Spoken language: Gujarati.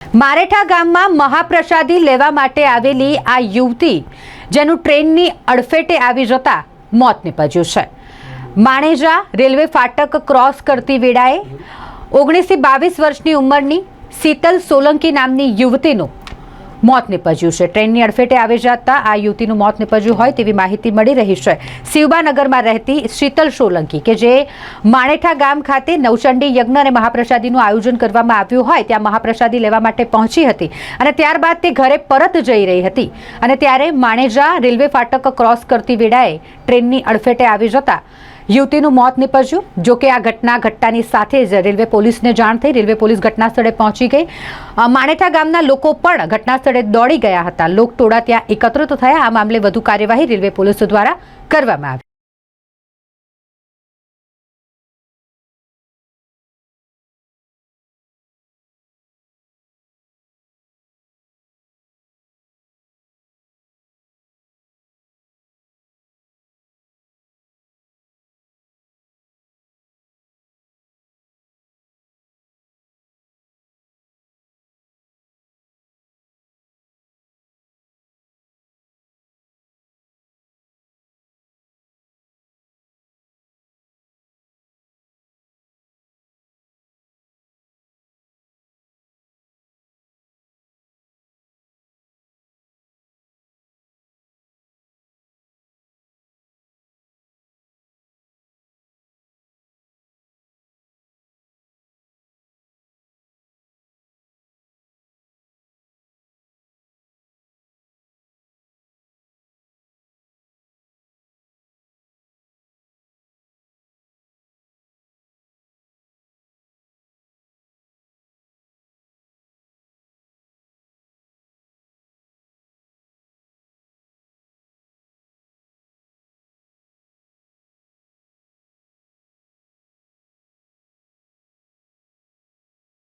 મારેઠા ગામમાં મહાપ્રસાદી લેવા માટે આવેલી આ યુવતી, જેનું ટ્રેનની અડફેટે આવી જતા મોત નીપજ્યું છે. માણેજા રેલવે ફાટક ક્રોસ કરતી વેળાએ ઓગણીસથી બાવીસ વર્ષની ઉંમરની શીતલ સોલંકી નામની યુવતીનું મોત નીપજ્યું છે. ટ્રેનની અડફેટે આવી જતા આ યુવતીનું મોત નીપજ્યું હોય તેવી માહિતી મળી રહી છે. શિવબાનગરમાં રહેતી શીતલ સોલંકી કે જે માણેઠા ગામ ખાતે નવચંડી યજ્ઞ અને મહાપ્રસાદીનું આયોજન કરવામાં આવ્યું હોય, ત્યાં મહાપ્રસાદી લેવા માટે પહોંચી હતી અને ત્યારબાદ તે ઘરે પરત જઈ રહી હતી. અને ત્યારે માણેજા રેલવે ફાટક ક્રોસ કરતી વેળાએ ટ્રેનની અડફેટે આવી જતા યુવતીનું મોત નીપજ્યું. જો કે આ ઘટના ઘટતાની સાથે જ રેલવે પોલીસને જાણ થઈ. રેલવે પોલીસ ઘટના સ્થળે પહોંચી ગઈ. માણેઠા ગામના લોકો પણ ઘટના સ્થળે દોડી ગયા હતા. લોકટોળા ત્યાં એકત્રિત થયા. આ મામલે વધુ કાર્યવાહી રેલવે પોલીસ દ્વારા કરવામાં આવી.